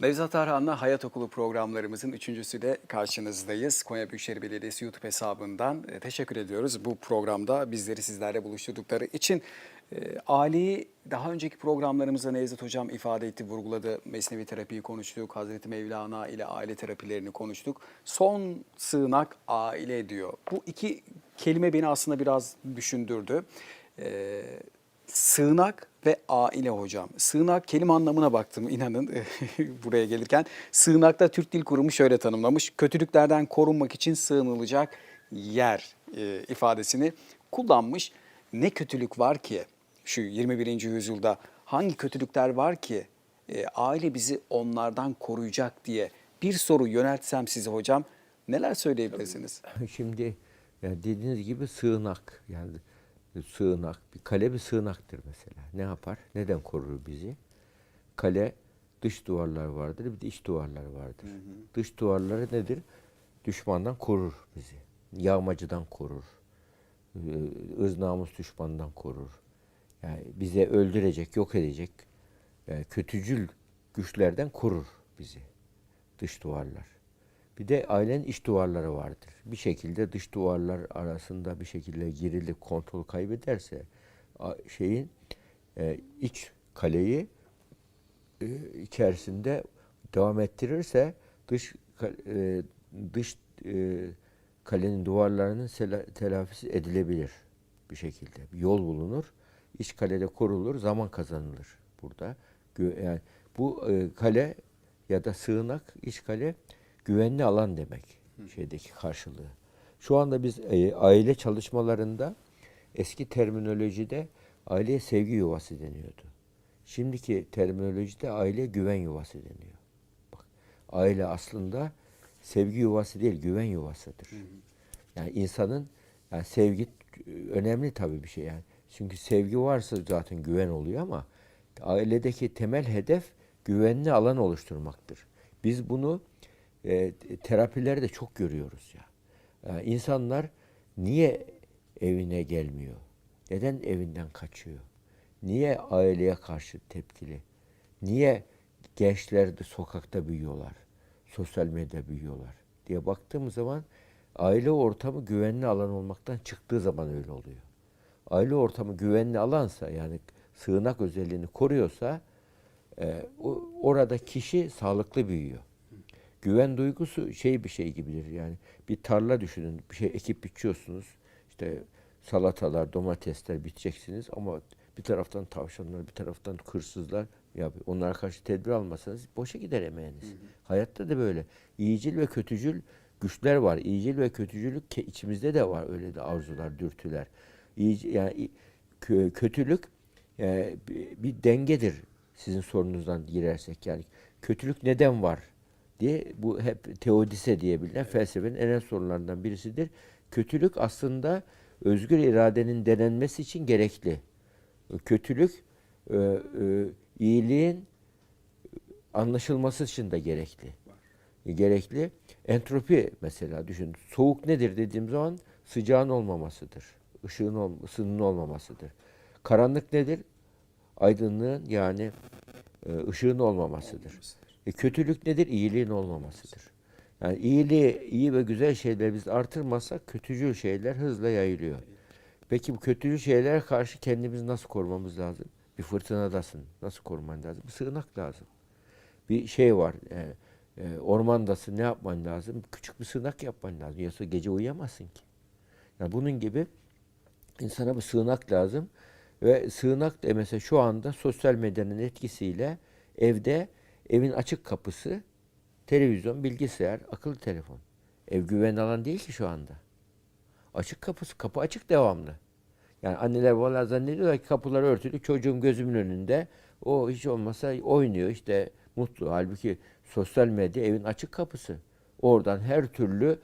Nevzat Arhan'la Hayat Okulu programlarımızın üçüncüsüyle karşınızdayız. Konya Büyükşehir Belediyesi YouTube hesabından e, teşekkür ediyoruz. Bu programda bizleri sizlerle buluşturdukları için e, aileyi daha önceki programlarımızda Nevzat Hocam ifade etti, vurguladı. Mesnevi terapiyi konuştuk, Hazreti Mevlana ile aile terapilerini konuştuk. Son sığınak aile diyor. Bu iki kelime beni aslında biraz düşündürdü. E, Sığınak ve aile hocam. Sığınak kelime anlamına baktım inanın buraya gelirken. Sığınakta Türk Dil Kurumu şöyle tanımlamış. Kötülüklerden korunmak için sığınılacak yer e, ifadesini kullanmış. Ne kötülük var ki şu 21. yüzyılda hangi kötülükler var ki e, aile bizi onlardan koruyacak diye bir soru yöneltsem size hocam neler söyleyebilirsiniz? Şimdi dediğiniz gibi sığınak yani sığınak bir kale bir sığınaktır mesela. Ne yapar? Neden korur bizi? Kale dış duvarlar vardır bir de iç duvarlar vardır. Dış duvarları nedir? Düşmandan korur bizi. Yağmacıdan korur. Ee, ırz namus düşmandan korur. Yani bize öldürecek, yok edecek yani kötücül güçlerden korur bizi. Dış duvarlar. Bir de ailenin iç duvarları vardır. Bir şekilde dış duvarlar arasında bir şekilde girilip kontrol kaybederse şeyin e, iç kaleyi e, içerisinde devam ettirirse dış e, dış e, kalenin duvarlarının telafisi edilebilir bir şekilde. Bir yol bulunur. İç kalede korulur, zaman kazanılır burada. Yani bu e, kale ya da sığınak, iç kale güvenli alan demek şeydeki karşılığı. Şu anda biz e, aile çalışmalarında eski terminolojide aileye sevgi yuvası deniyordu. Şimdiki terminolojide aile güven yuvası deniyor. Bak, aile aslında sevgi yuvası değil, güven yuvasıdır. Yani insanın yani sevgi e, önemli tabii bir şey yani. Çünkü sevgi varsa zaten güven oluyor ama ailedeki temel hedef güvenli alan oluşturmaktır. Biz bunu e, terapilerde çok görüyoruz ya. Yani insanlar niye evine gelmiyor? Neden evinden kaçıyor? Niye aileye karşı tepkili? Niye gençler de sokakta büyüyorlar? Sosyal medyada büyüyorlar diye baktığımız zaman aile ortamı güvenli alan olmaktan çıktığı zaman öyle oluyor. Aile ortamı güvenli alansa yani sığınak özelliğini koruyorsa e, orada kişi sağlıklı büyüyor. Güven duygusu şey bir şey gibidir yani. Bir tarla düşünün, bir şey ekip biçiyorsunuz. İşte salatalar, domatesler biteceksiniz ama bir taraftan tavşanlar, bir taraftan hırsızlar. Ya onlara karşı tedbir almasanız boşa gider emeğiniz. Hayatta da böyle. İyicil ve kötücül güçler var. İyicil ve kötücülük içimizde de var öyle de arzular, dürtüler. İyici, yani kötülük e, bir, bir dengedir sizin sorunuzdan girersek yani kötülük neden var diye bu hep teodise diye bilinen felsefenin en önemli sorularından birisidir. Kötülük aslında özgür iradenin denenmesi için gerekli. Kötülük e, e, iyiliğin anlaşılması için de gerekli. Gerekli. Entropi mesela düşün. Soğuk nedir dediğim zaman sıcağın olmamasıdır. Işığın ol, ısının olmamasıdır. Karanlık nedir? Aydınlığın yani e, ışığın olmamasıdır. E, kötülük nedir? İyiliğin olmamasıdır. Yani iyiliği, iyi ve güzel şeyleri biz artırmazsak kötücül şeyler hızla yayılıyor. Peki bu kötücül şeylere karşı kendimizi nasıl korumamız lazım? Bir fırtınadasın. Nasıl koruman lazım? Bir sığınak lazım. Bir şey var. E, e, ormandasın. Ne yapman lazım? Küçük bir sığınak yapman lazım. Yoksa gece uyuyamazsın ki. Yani bunun gibi insana bir sığınak lazım. Ve sığınak da mesela şu anda sosyal medyanın etkisiyle evde evin açık kapısı, televizyon, bilgisayar, akıllı telefon. Ev güven alan değil ki şu anda. Açık kapısı, kapı açık devamlı. Yani anneler babalar zannediyorlar ki kapılar örtülü, çocuğum gözümün önünde. O hiç olmasa oynuyor işte mutlu. Halbuki sosyal medya evin açık kapısı. Oradan her türlü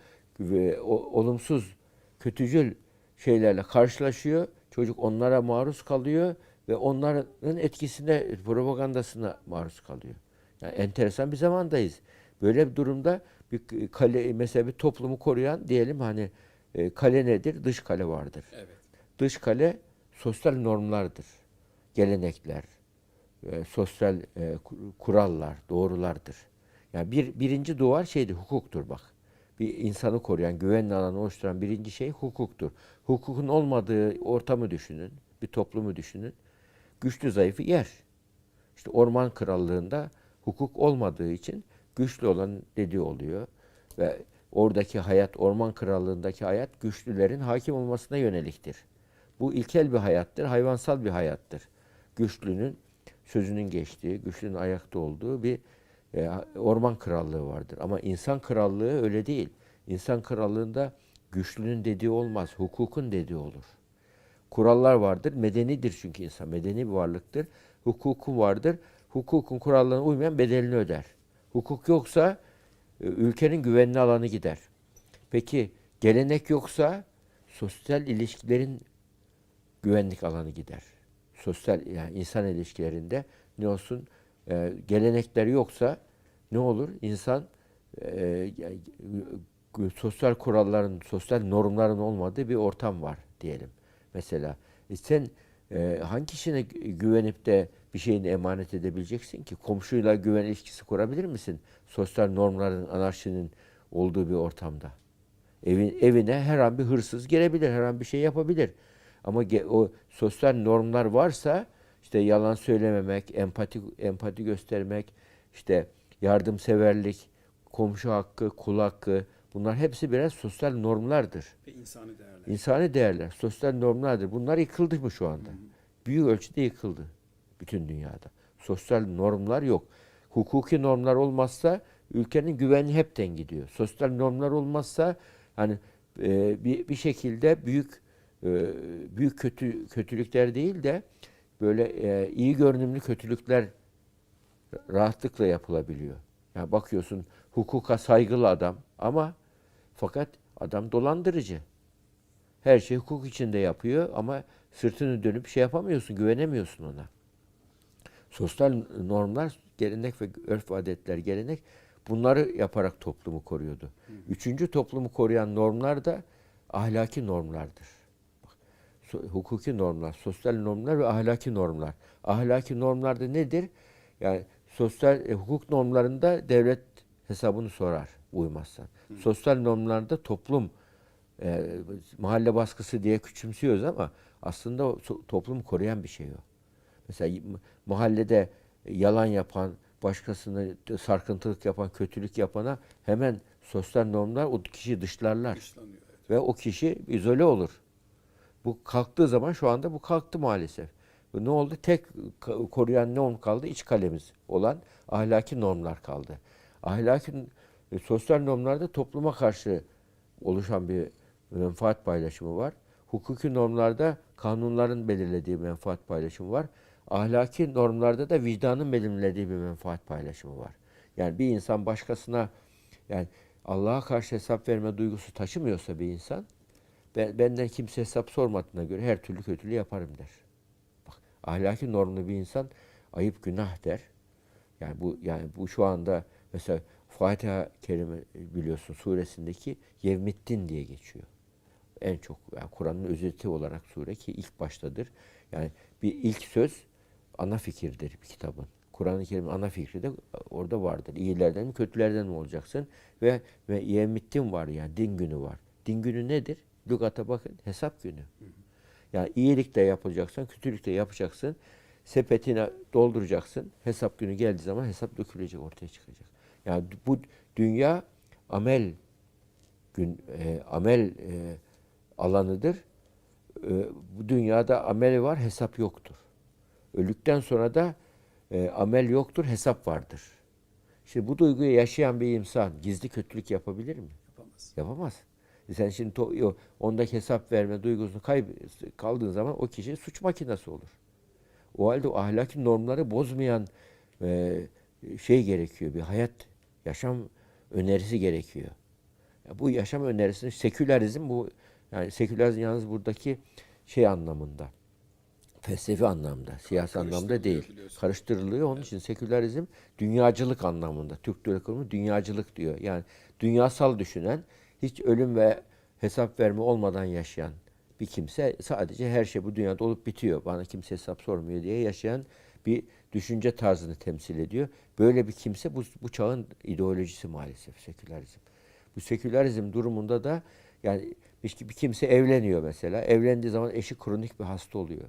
olumsuz, kötücül şeylerle karşılaşıyor. Çocuk onlara maruz kalıyor ve onların etkisine, propagandasına maruz kalıyor. Yani enteresan bir zamandayız. Böyle bir durumda bir kale mesela bir toplumu koruyan diyelim hani e, kale nedir? Dış kale vardır. Evet. Dış kale sosyal normlardır. Gelenekler, e, sosyal e, ku- kurallar, doğrulardır. Yani bir birinci duvar şeydi, hukuktur bak. Bir insanı koruyan, güvenli alanı oluşturan birinci şey hukuktur. Hukukun olmadığı ortamı düşünün, bir toplumu düşünün. Güçlü zayıfı yer. İşte orman krallığında hukuk olmadığı için güçlü olan dediği oluyor. Ve oradaki hayat, orman krallığındaki hayat güçlülerin hakim olmasına yöneliktir. Bu ilkel bir hayattır, hayvansal bir hayattır. Güçlünün sözünün geçtiği, güçlünün ayakta olduğu bir e, orman krallığı vardır. Ama insan krallığı öyle değil. İnsan krallığında güçlünün dediği olmaz, hukukun dediği olur. Kurallar vardır, medenidir çünkü insan, medeni bir varlıktır. Hukuku vardır, hukukun kurallarına uymayan bedelini öder. Hukuk yoksa e, ülkenin güvenli alanı gider. Peki gelenek yoksa sosyal ilişkilerin güvenlik alanı gider. Sosyal yani insan ilişkilerinde ne olsun e, gelenekleri yoksa ne olur? İnsan e, sosyal kuralların, sosyal normların olmadığı bir ortam var diyelim. Mesela e, sen e, hangi kişine gü- güvenip de bir şeyini emanet edebileceksin ki? Komşuyla güven ilişkisi kurabilir misin? Sosyal normların, anarşinin olduğu bir ortamda. Evin, evine her an bir hırsız girebilir, her an bir şey yapabilir. Ama o sosyal normlar varsa işte yalan söylememek, empati empati göstermek, işte yardımseverlik, komşu hakkı, kul hakkı bunlar hepsi birer sosyal normlardır. Ve insani değerler. İnsani değerler, sosyal normlardır. Bunlar yıkıldı mı şu anda? Büyük ölçüde yıkıldı bütün dünyada. Sosyal normlar yok. Hukuki normlar olmazsa ülkenin güvenliği hepten gidiyor. Sosyal normlar olmazsa hani e, bir, bir şekilde büyük e, büyük kötü kötülükler değil de böyle e, iyi görünümlü kötülükler rahatlıkla yapılabiliyor. Yani bakıyorsun hukuka saygılı adam ama fakat adam dolandırıcı. Her şeyi hukuk içinde yapıyor ama sırtını dönüp şey yapamıyorsun, güvenemiyorsun ona. Sosyal normlar, gelenek ve örf adetler, gelenek bunları yaparak toplumu koruyordu. Üçüncü toplumu koruyan normlar da ahlaki normlardır. So- hukuki normlar, sosyal normlar ve ahlaki normlar. Ahlaki normlar da nedir? Yani sosyal e, hukuk normlarında devlet hesabını sorar uymazsan. Sosyal normlarda toplum e, mahalle baskısı diye küçümsüyoruz ama aslında toplumu koruyan bir şey o. Mesela mahallede yalan yapan, başkasını sarkıntılık yapan, kötülük yapana hemen sosyal normlar o kişiyi dışlarlar. Dışlanıyor, evet. Ve o kişi izole olur. Bu kalktığı zaman şu anda bu kalktı maalesef. Bu ne oldu? Tek koruyan ne on kaldı? İç kalemiz olan ahlaki normlar kaldı. Ahlaki e, sosyal normlarda topluma karşı oluşan bir menfaat paylaşımı var. Hukuki normlarda kanunların belirlediği menfaat paylaşımı var. Ahlaki normlarda da vicdanın belirlediği bir menfaat paylaşımı var. Yani bir insan başkasına yani Allah'a karşı hesap verme duygusu taşımıyorsa bir insan ben, benden kimse hesap sormadığına göre her türlü kötülüğü yaparım der. Bak ahlaki normlu bir insan ayıp günah der. Yani bu yani bu şu anda mesela Fatiha kelime biliyorsun suresindeki yevmiddin diye geçiyor. En çok yani Kur'an'ın özeti olarak sure ki ilk baştadır. Yani bir ilk söz ana fikirdir bir kitabın. Kur'an-ı Kerim'in ana fikri de orada vardır. İyilerden mi kötülerden mi olacaksın? Ve, ve yevmiddin var yani din günü var. Din günü nedir? Lügata bakın hesap günü. Yani iyilik de yapacaksın, kötülük de yapacaksın. Sepetine dolduracaksın. Hesap günü geldiği zaman hesap dökülecek, ortaya çıkacak. Yani bu dünya amel gün e, amel e, alanıdır. E, bu dünyada amel var, hesap yoktur. Öldükten sonra da e, amel yoktur, hesap vardır. Şimdi bu duyguyu yaşayan bir insan gizli kötülük yapabilir mi? Yapamaz. Yapamaz. E sen şimdi to- ondaki hesap verme duygusunu kayb kaldığın zaman o kişi suç makinesi olur. O halde o ahlaki normları bozmayan e, şey gerekiyor. Bir hayat, yaşam önerisi gerekiyor. Ya bu yaşam önerisini sekülerizm bu yani sekülerizm yalnız buradaki şey anlamında. Felsefi anlamda, siyasi anlamda değil. Karıştırılıyor. Onun için sekülerizm dünyacılık anlamında. Türk Kurumu dünyacılık diyor. Yani dünyasal düşünen, hiç ölüm ve hesap verme olmadan yaşayan bir kimse sadece her şey bu dünyada olup bitiyor. Bana kimse hesap sormuyor diye yaşayan bir düşünce tarzını temsil ediyor. Böyle bir kimse bu, bu çağın ideolojisi maalesef sekülerizm. Bu sekülerizm durumunda da yani bir kimse evleniyor mesela. Evlendiği zaman eşi kronik bir hasta oluyor.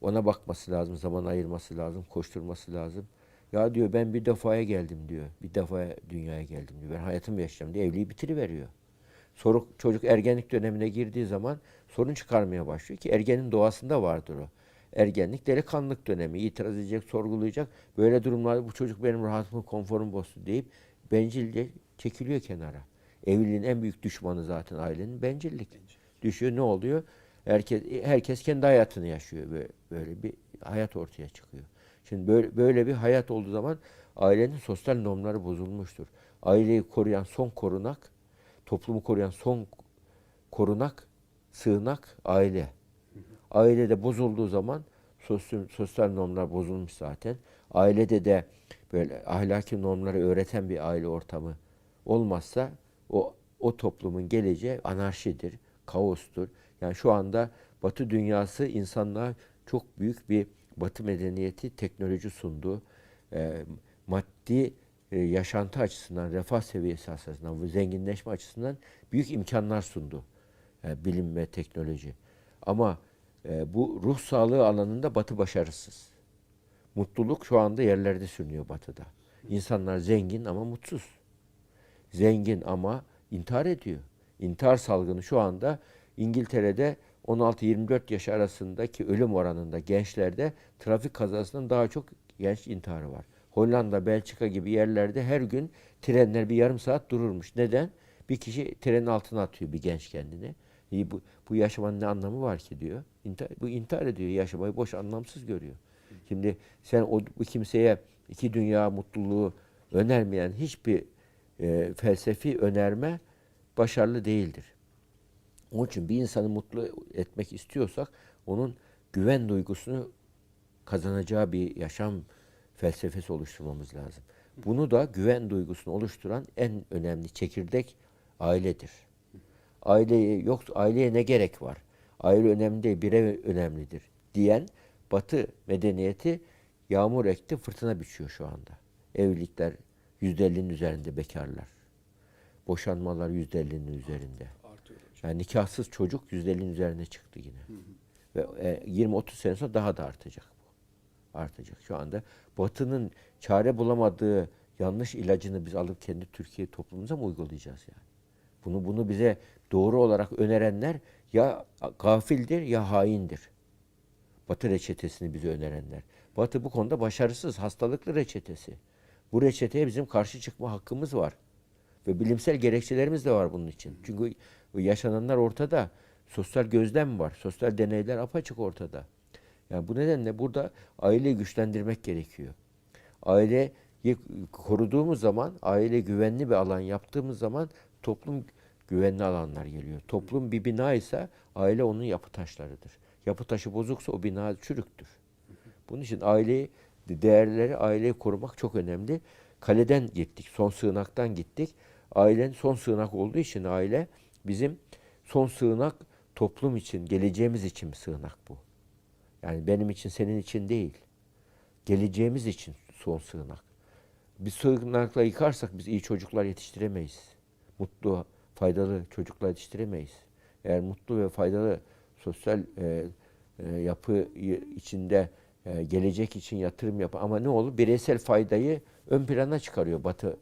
Ona bakması lazım, zaman ayırması lazım, koşturması lazım. Ya diyor ben bir defaya geldim diyor. Bir defaya dünyaya geldim diyor. Ben hayatımı yaşayacağım diye evliliği bitiriveriyor. Sonra çocuk ergenlik dönemine girdiği zaman sorun çıkarmaya başlıyor ki ergenin doğasında vardır o. Ergenlik delikanlılık dönemi. itiraz edecek, sorgulayacak. Böyle durumlarda bu çocuk benim rahatımı, konforumu bozdu deyip bencilce çekiliyor kenara. Evliliğin en büyük düşmanı zaten ailenin bencillik. Düşüyor ne oluyor? Herkes herkes kendi hayatını yaşıyor böyle, böyle bir hayat ortaya çıkıyor. Şimdi böyle böyle bir hayat olduğu zaman ailenin sosyal normları bozulmuştur. Aileyi koruyan son korunak, toplumu koruyan son korunak, sığınak aile. Ailede bozulduğu zaman sosyal, sosyal normlar bozulmuş zaten. Ailede de böyle ahlaki normları öğreten bir aile ortamı olmazsa o o toplumun geleceği anarşidir, kaostur. Yani şu anda Batı dünyası insanlığa çok büyük bir Batı medeniyeti teknoloji sundu. Ee, maddi e, yaşantı açısından, refah seviyesi açısından, zenginleşme açısından büyük imkanlar sundu. Yani bilim ve teknoloji. Ama e, bu ruh sağlığı alanında Batı başarısız. Mutluluk şu anda yerlerde sürünüyor Batı'da. İnsanlar zengin ama mutsuz. Zengin ama intihar ediyor. İntihar salgını şu anda İngiltere'de 16-24 yaş arasındaki ölüm oranında gençlerde trafik kazasından daha çok genç intiharı var. Hollanda, Belçika gibi yerlerde her gün trenler bir yarım saat dururmuş. Neden? Bir kişi trenin altına atıyor bir genç kendini. İyi, bu, bu yaşamanın ne anlamı var ki diyor. İntihar, bu intihar ediyor. Yaşamayı boş anlamsız görüyor. Şimdi sen o bu kimseye iki dünya mutluluğu önermeyen hiçbir e, felsefi önerme başarılı değildir. Onun için bir insanı mutlu etmek istiyorsak onun güven duygusunu kazanacağı bir yaşam felsefesi oluşturmamız lazım. Bunu da güven duygusunu oluşturan en önemli çekirdek ailedir. Aileye yok aileye ne gerek var? Aile önemli değil, birey önemlidir diyen Batı medeniyeti yağmur ekti, fırtına biçiyor şu anda. Evlilikler %50'nin üzerinde bekarlar. Boşanmalar %50'nin üzerinde. Yani nikahsız çocuk %50'nin üzerine çıktı yine. Ve e, 20-30 sene sonra daha da artacak bu. Artacak. Şu anda Batı'nın çare bulamadığı yanlış ilacını biz alıp kendi Türkiye toplumumuza mı uygulayacağız yani? Bunu bunu bize doğru olarak önerenler ya gafildir ya haindir. Batı reçetesini bize önerenler. Batı bu konuda başarısız, hastalıklı reçetesi. Bu reçeteye bizim karşı çıkma hakkımız var. Ve bilimsel gerekçelerimiz de var bunun için. Çünkü yaşananlar ortada. Sosyal gözlem var. Sosyal deneyler apaçık ortada. Yani bu nedenle burada aileyi güçlendirmek gerekiyor. Aileyi koruduğumuz zaman, aile güvenli bir alan yaptığımız zaman toplum güvenli alanlar geliyor. Toplum bir bina ise aile onun yapı taşlarıdır. Yapı taşı bozuksa o bina çürüktür. Bunun için aileyi, değerleri aileyi korumak çok önemli. Kaleden gittik, son sığınaktan gittik. Ailenin son sığınak olduğu için aile bizim son sığınak toplum için, geleceğimiz için bir sığınak bu. Yani benim için, senin için değil. Geleceğimiz için son sığınak. Bir sığınakla yıkarsak biz iyi çocuklar yetiştiremeyiz. Mutlu, faydalı çocuklar yetiştiremeyiz. Eğer mutlu ve faydalı sosyal e, e, yapı içinde e, gelecek için yatırım yap ama ne olur bireysel faydayı ön plana çıkarıyor Batı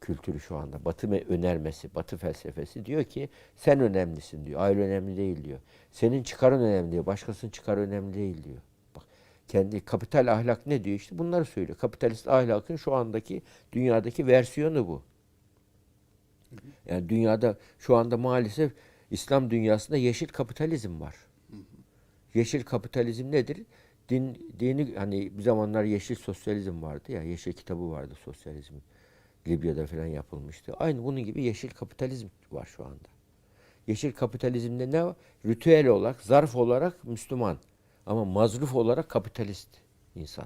kültürü şu anda. Batı önermesi, Batı felsefesi diyor ki sen önemlisin diyor. Aile önemli değil diyor. Senin çıkarın önemli diyor. Başkasının çıkarı önemli değil diyor. Bak kendi kapital ahlak ne diyor işte bunları söylüyor. Kapitalist ahlakın şu andaki dünyadaki versiyonu bu. Yani dünyada şu anda maalesef İslam dünyasında yeşil kapitalizm var. Yeşil kapitalizm nedir? Din, dini hani bir zamanlar yeşil sosyalizm vardı ya, yeşil kitabı vardı sosyalizm. Libya'da falan yapılmıştı. Aynı bunun gibi yeşil kapitalizm var şu anda. Yeşil kapitalizmde ne var? Ritüel olarak, zarf olarak Müslüman. Ama mazruf olarak kapitalist insan.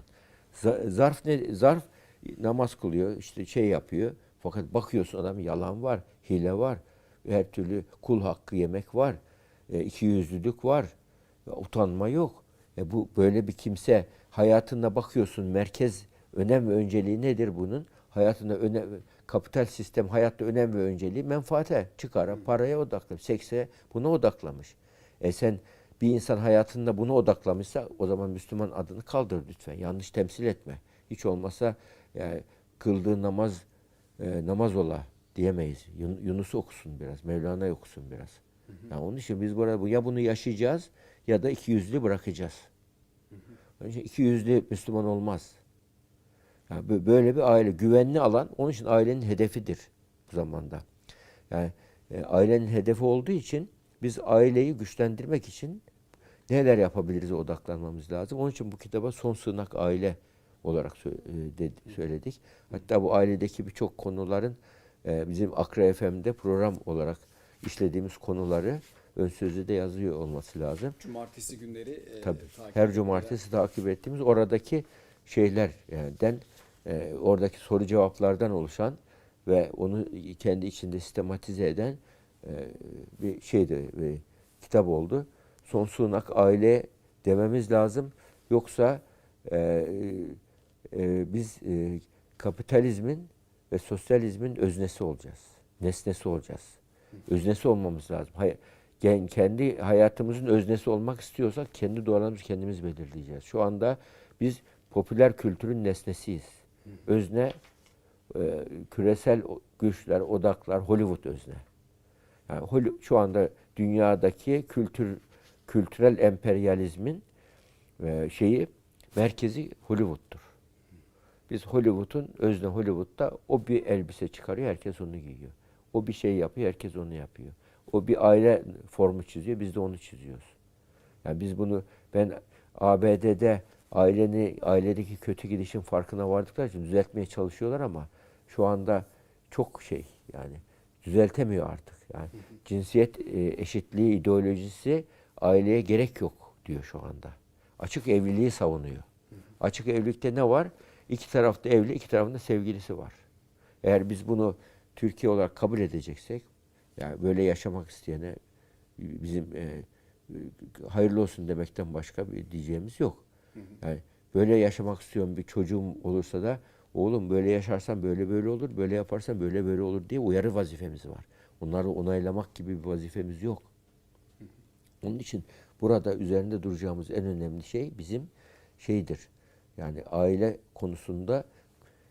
Zarf ne? Zarf namaz kılıyor, işte şey yapıyor. Fakat bakıyorsun adam yalan var, hile var. Her türlü kul hakkı yemek var. E, iki yüzlülük var. Utanma yok. E bu böyle bir kimse hayatında bakıyorsun merkez önem ve önceliği nedir bunun? Hayatında önem kapital sistem hayatta önem ve önceliği menfaate, çıkara, paraya odaklamış. Sekse buna odaklamış. E sen bir insan hayatında buna odaklamışsa o zaman Müslüman adını kaldır lütfen. Yanlış temsil etme. Hiç olmazsa yani kıldığı namaz e, namaz ola diyemeyiz. Yun- Yunus'u okusun biraz, Mevlana okusun biraz. Yani onun için biz burada bu ya bunu yaşayacağız ya da iki yüzlü bırakacağız. Onun için iki yüzlü Müslüman olmaz. Böyle bir aile güvenli alan onun için ailenin hedefidir bu zamanda. Yani e, ailenin hedefi olduğu için biz aileyi güçlendirmek için neler yapabiliriz odaklanmamız lazım. Onun için bu kitaba son sığınak aile olarak e, de- söyledik. Hatta bu ailedeki birçok konuların e, bizim Akra FM'de program olarak işlediğimiz konuları ön sözde de yazıyor olması lazım. Cumartesi günleri e, Tabii. takip Her cumartesi takip ettiğimiz oradaki şeyler yani den e, oradaki soru cevaplardan oluşan ve onu kendi içinde sistematize eden e, bir şeydi, bir kitap oldu. Son sığınak aile dememiz lazım. Yoksa e, e, biz e, kapitalizmin ve sosyalizmin öznesi olacağız. Nesnesi olacağız. Öznesi olmamız lazım. Hay- gen- kendi hayatımızın öznesi olmak istiyorsak kendi doğalarımızı kendimiz belirleyeceğiz. Şu anda biz popüler kültürün nesnesiyiz. Özne e, küresel güçler, odaklar, Hollywood özne. Yani şu anda dünyadaki kültür kültürel emperyalizmin e, şeyi merkezi Hollywood'tur. Biz Hollywood'un özne Hollywood'da o bir elbise çıkarıyor, herkes onu giyiyor. O bir şey yapıyor, herkes onu yapıyor. O bir aile formu çiziyor, biz de onu çiziyoruz. Yani biz bunu ben ABD'de aileni ailedeki kötü gidişin farkına vardıkları için düzeltmeye çalışıyorlar ama şu anda çok şey yani düzeltemiyor artık. Yani cinsiyet e, eşitliği ideolojisi aileye gerek yok diyor şu anda. Açık evliliği savunuyor. Açık evlilikte ne var? İki tarafta evli, iki tarafında sevgilisi var. Eğer biz bunu Türkiye olarak kabul edeceksek, yani böyle yaşamak isteyene bizim e, hayırlı olsun demekten başka bir diyeceğimiz yok. Yani böyle yaşamak istiyorum bir çocuğum olursa da oğlum böyle yaşarsan böyle böyle olur, böyle yaparsan böyle böyle olur diye uyarı vazifemiz var. Onları onaylamak gibi bir vazifemiz yok. Onun için burada üzerinde duracağımız en önemli şey bizim şeydir. Yani aile konusunda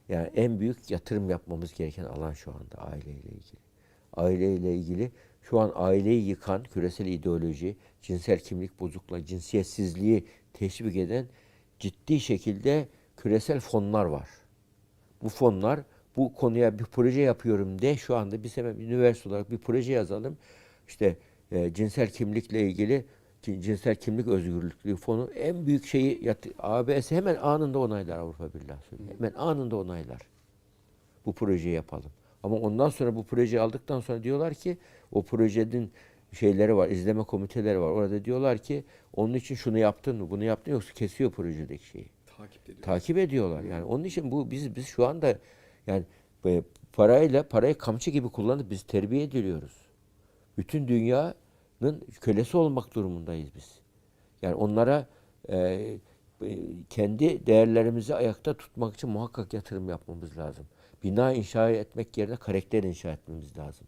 yani en büyük yatırım yapmamız gereken alan şu anda aileyle ilgili. Aileyle ilgili şu an aileyi yıkan küresel ideoloji, cinsel kimlik bozukluğu, cinsiyetsizliği teşvik eden ciddi şekilde küresel fonlar var. Bu fonlar bu konuya bir proje yapıyorum de şu anda biz hemen üniversite olarak bir proje yazalım. İşte e, cinsel kimlikle ilgili cin- cinsel kimlik özgürlüğü fonu en büyük şeyi ABS hemen anında onaylar Avrupa Birliği. Hemen anında onaylar. Bu projeyi yapalım. Ama ondan sonra bu projeyi aldıktan sonra diyorlar ki o projenin şeyleri var, izleme komiteleri var. Orada diyorlar ki onun için şunu yaptın mı, bunu yaptın mı? yoksa kesiyor projedeki şeyi takip ediyor. takip ediyorlar. Yani onun için bu biz biz şu anda yani e, parayla parayı kamçı gibi kullanıp biz terbiye ediliyoruz. Bütün dünyanın kölesi olmak durumundayız biz. Yani onlara e, e, kendi değerlerimizi ayakta tutmak için muhakkak yatırım yapmamız lazım. Bina inşa etmek yerine karakter inşa etmemiz lazım.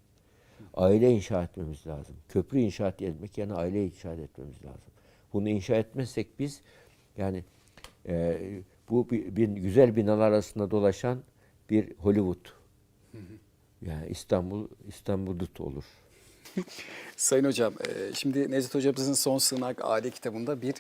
Aile inşa etmemiz lazım. Köprü inşa etmek yerine aile inşa etmemiz lazım. Bunu inşa etmezsek biz yani e, bu bir, bir güzel binalar arasında dolaşan bir Hollywood. Yani İstanbul İstanbul Dut olur. Sayın Hocam, e, şimdi Necdet Hocamızın Son Sığınak Aile kitabında bir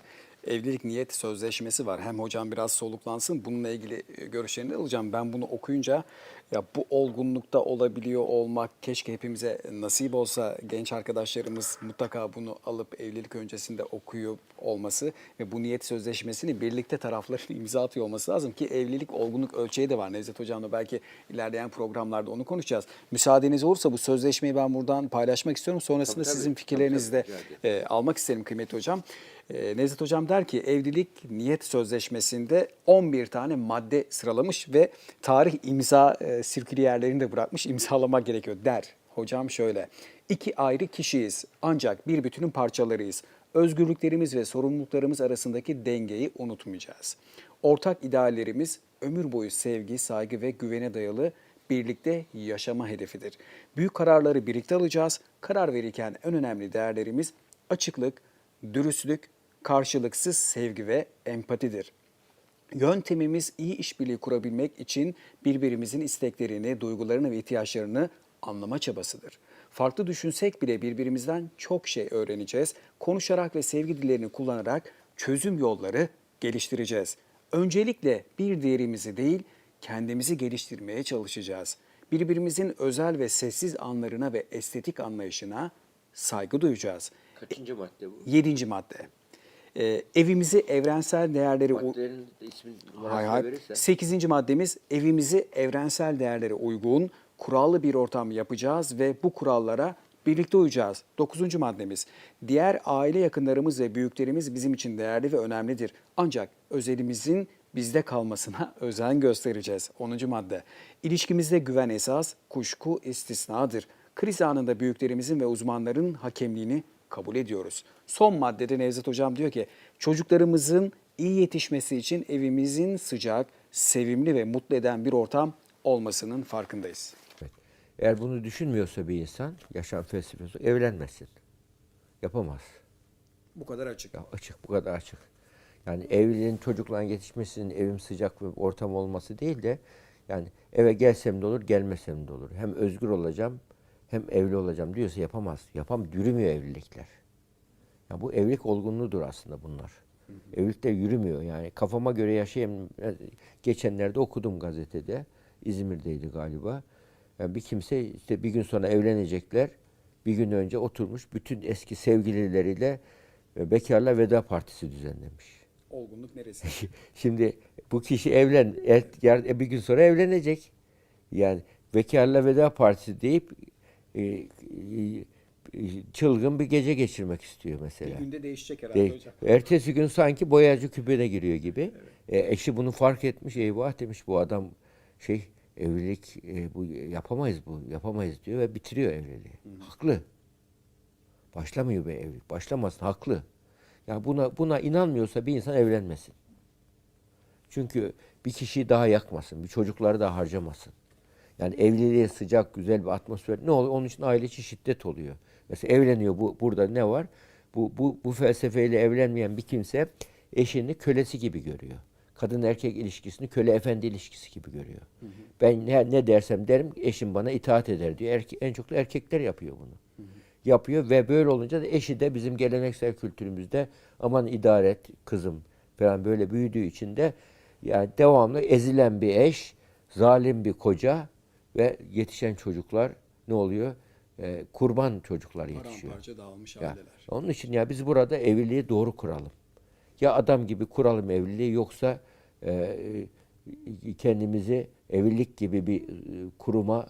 evlilik niyet sözleşmesi var. Hem hocam biraz soluklansın, bununla ilgili e, görüşlerini alacağım. Ben bunu okuyunca ya bu olgunlukta olabiliyor olmak keşke hepimize nasip olsa genç arkadaşlarımız mutlaka bunu alıp evlilik öncesinde okuyup olması ve bu niyet sözleşmesini birlikte tarafların imza atıyor olması lazım ki evlilik olgunluk ölçeği de var. Nevzat Hocam'la belki ilerleyen programlarda onu konuşacağız. Müsaadeniz olursa bu sözleşmeyi ben buradan paylaşmak istiyorum. Sonrasında Tabii, tabii. sizin Tabii, fikirlerinizi de tabii. Rica ederim. e, almak isterim kıymetli hocam. E, Nevzat Hocam der ki evlilik niyet sözleşmesinde 11 tane madde sıralamış ve tarih imza e, sirküliyerlerini de bırakmış imzalamak gerekiyor der. Hocam şöyle iki ayrı kişiyiz ancak bir bütünün parçalarıyız. Özgürlüklerimiz ve sorumluluklarımız arasındaki dengeyi unutmayacağız. Ortak ideallerimiz ömür boyu sevgi, saygı ve güvene dayalı birlikte yaşama hedefidir. Büyük kararları birlikte alacağız. Karar verirken en önemli değerlerimiz açıklık, dürüstlük, karşılıksız sevgi ve empatidir. Yöntemimiz iyi işbirliği kurabilmek için birbirimizin isteklerini, duygularını ve ihtiyaçlarını anlama çabasıdır. Farklı düşünsek bile birbirimizden çok şey öğreneceğiz. Konuşarak ve sevgi dillerini kullanarak çözüm yolları geliştireceğiz. Öncelikle bir diğerimizi değil, kendimizi geliştirmeye çalışacağız. Birbirimizin özel ve sessiz anlarına ve estetik anlayışına saygı duyacağız. Kaçıncı madde bu? Yedinci madde. Ee, evimizi evrensel değerleri... Maddelerin ismini Hay verirsen. Maddemiz evimizi evrensel değerlere uygun, kurallı bir ortam yapacağız ve bu kurallara birlikte uyacağız. Dokuzuncu maddemiz diğer aile yakınlarımız ve büyüklerimiz bizim için değerli ve önemlidir. Ancak özelimizin bizde kalmasına özen göstereceğiz. Onuncu madde ilişkimizde güven esas, kuşku istisnadır. Kriz anında büyüklerimizin ve uzmanların hakemliğini kabul ediyoruz. Son maddede Nevzat Hocam diyor ki çocuklarımızın iyi yetişmesi için evimizin sıcak, sevimli ve mutlu eden bir ortam olmasının farkındayız. Evet. Eğer bunu düşünmüyorsa bir insan, yaşam felsefesi evlenmesin. Yapamaz. Bu kadar açık. Ya açık, bu kadar açık. Yani evliliğin çocukların yetişmesinin evim sıcak ve ortam olması değil de yani eve gelsem de olur, gelmesem de olur. Hem özgür olacağım, hem evli olacağım diyorsa yapamaz. Yapam, yürümüyor evlilikler. Ya bu evlilik olgunluğudur aslında bunlar. Evlilikler yürümüyor yani. Kafama göre yaşayayım. Geçenlerde okudum gazetede. İzmir'deydi galiba. Yani bir kimse işte bir gün sonra evlenecekler. Bir gün önce oturmuş bütün eski sevgilileriyle e, bekarla veda partisi düzenlemiş. Olgunluk neresi? Şimdi bu kişi evlen yar- e, bir gün sonra evlenecek. Yani bekarla veda partisi deyip e, e, e, çılgın bir gece geçirmek istiyor mesela. bir günde değişecek herhalde Değil. hocam. Ertesi gün sanki boyacı küpüne giriyor gibi. E, eşi bunu fark etmiş. Eyvah demiş bu adam şey evlilik e, bu yapamayız bu yapamayız diyor ve bitiriyor evliliği. Haklı. Başlamıyor be evlilik. Başlamasın haklı. Ya buna buna inanmıyorsa bir insan evlenmesin. Çünkü bir kişiyi daha yakmasın, bir çocukları daha harcamasın. Yani evliliğe sıcak, güzel bir atmosfer ne oluyor? Onun için aile içi şiddet oluyor. Mesela evleniyor bu burada ne var? Bu bu bu felsefeyle evlenmeyen bir kimse eşini kölesi gibi görüyor. Kadın erkek ilişkisini köle efendi ilişkisi gibi görüyor. Ben ne, ne dersem derim eşim bana itaat eder diyor. Erke- en çok da erkekler yapıyor bunu. Yapıyor ve böyle olunca da eşi de bizim geleneksel kültürümüzde aman idare et kızım falan böyle büyüdüğü için de yani devamlı ezilen bir eş, zalim bir koca ve yetişen çocuklar ne oluyor? Ee, kurban çocuklar yetişiyor. Paramparça dağılmış Ya, aileler. onun için ya biz burada evliliği doğru kuralım. Ya adam gibi kuralım evliliği yoksa e, kendimizi evlilik gibi bir e, kuruma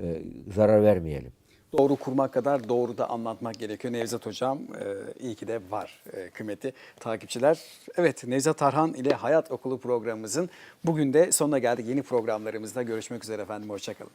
e, zarar vermeyelim. Doğru kurmak kadar doğru da anlatmak gerekiyor. Nevzat Hocam e, iyi ki de var e, kıymeti takipçiler. Evet Nevzat Tarhan ile Hayat Okulu programımızın bugün de sonuna geldik. Yeni programlarımızda görüşmek üzere efendim. Hoşçakalın.